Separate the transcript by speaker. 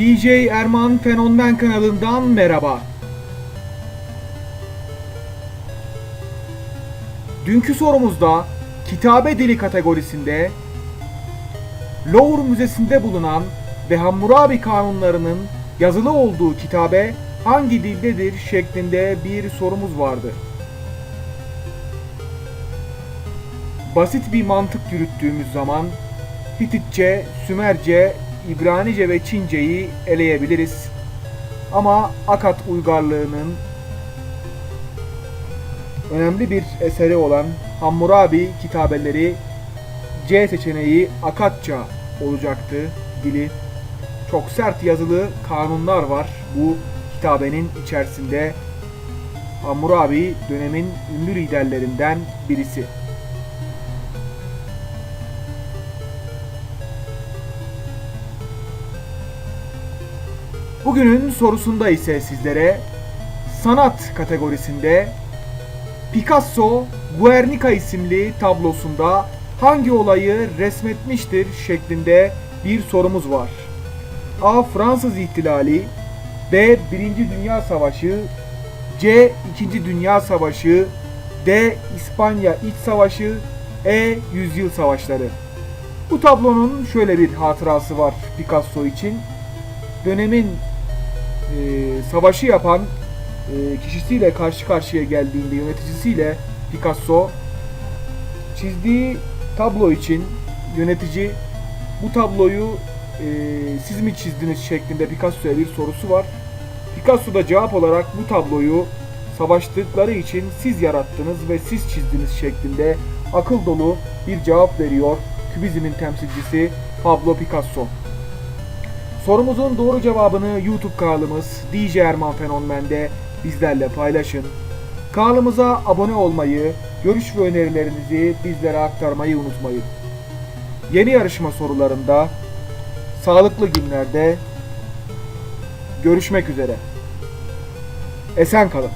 Speaker 1: DJ Erman Fenomen kanalından merhaba. Dünkü sorumuzda kitabe dili kategorisinde Louvre Müzesi'nde bulunan ve Hammurabi kanunlarının yazılı olduğu kitabe hangi dildedir şeklinde bir sorumuz vardı. Basit bir mantık yürüttüğümüz zaman Hititçe, Sümerce, İbranice ve Çince'yi eleyebiliriz. Ama Akat uygarlığının önemli bir eseri olan Hammurabi kitabeleri C seçeneği Akatça olacaktı dili. Çok sert yazılı kanunlar var bu kitabenin içerisinde. Hammurabi dönemin ünlü liderlerinden birisi. Bugünün sorusunda ise sizlere sanat kategorisinde Picasso Guernica isimli tablosunda hangi olayı resmetmiştir şeklinde bir sorumuz var. A. Fransız İhtilali B. Birinci Dünya Savaşı C. İkinci Dünya Savaşı D. İspanya İç Savaşı E. Yüzyıl Savaşları Bu tablonun şöyle bir hatırası var Picasso için. Dönemin savaşı yapan e, kişisiyle karşı karşıya geldiğinde yöneticisiyle Picasso çizdiği tablo için yönetici bu tabloyu e, siz mi çizdiniz şeklinde Picasso'ya bir sorusu var. Picasso da cevap olarak bu tabloyu savaştıkları için siz yarattınız ve siz çizdiniz şeklinde akıl dolu bir cevap veriyor Kübizmin temsilcisi Pablo Picasso. Sorumuzun doğru cevabını YouTube kanalımız DJ Erman Fenomen'de bizlerle paylaşın. Kanalımıza abone olmayı, görüş ve önerilerinizi bizlere aktarmayı unutmayın. Yeni yarışma sorularında, sağlıklı günlerde görüşmek üzere. Esen kalın.